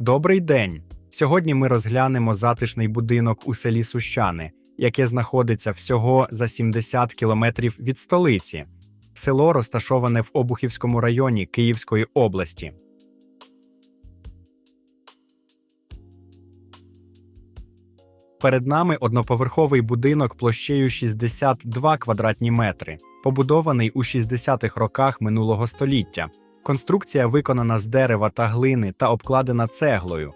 Добрий день! Сьогодні ми розглянемо затишний будинок у селі Сущани, яке знаходиться всього за 70 кілометрів від столиці. Село розташоване в Обухівському районі Київської області. Перед нами одноповерховий будинок площею 62 квадратні метри, побудований у 60-х роках минулого століття. Конструкція виконана з дерева та глини та обкладена цеглою.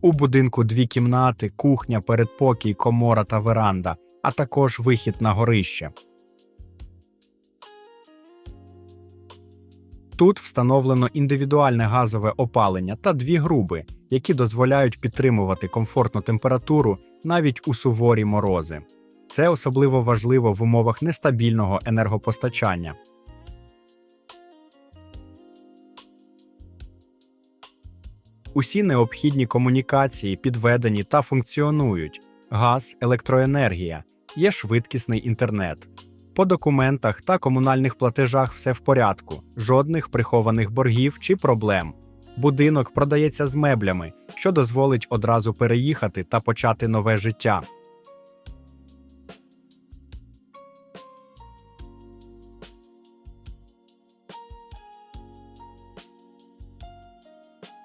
У будинку дві кімнати, кухня, передпокій, комора та веранда, а також вихід на горище. Тут встановлено індивідуальне газове опалення та дві груби, які дозволяють підтримувати комфортну температуру навіть у суворі морози. Це особливо важливо в умовах нестабільного енергопостачання. Усі необхідні комунікації підведені та функціонують: газ, електроенергія, є швидкісний інтернет. По документах та комунальних платежах все в порядку, жодних прихованих боргів чи проблем. Будинок продається з меблями, що дозволить одразу переїхати та почати нове життя.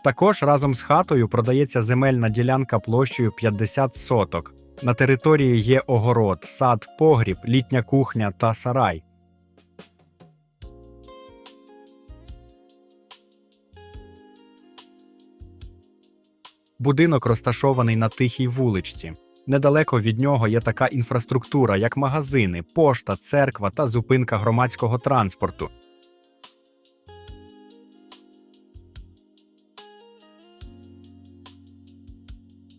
Також разом з хатою продається земельна ділянка площею 50 соток. На території є огород, сад, погріб, літня кухня та сарай. Будинок розташований на тихій вуличці. Недалеко від нього є така інфраструктура, як магазини, пошта, церква та зупинка громадського транспорту.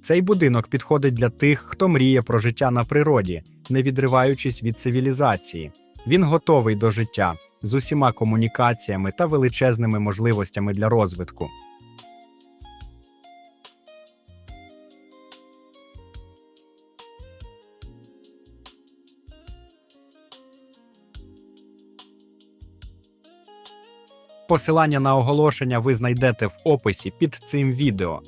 Цей будинок підходить для тих, хто мріє про життя на природі, не відриваючись від цивілізації. Він готовий до життя з усіма комунікаціями та величезними можливостями для розвитку. Посилання на оголошення ви знайдете в описі під цим відео.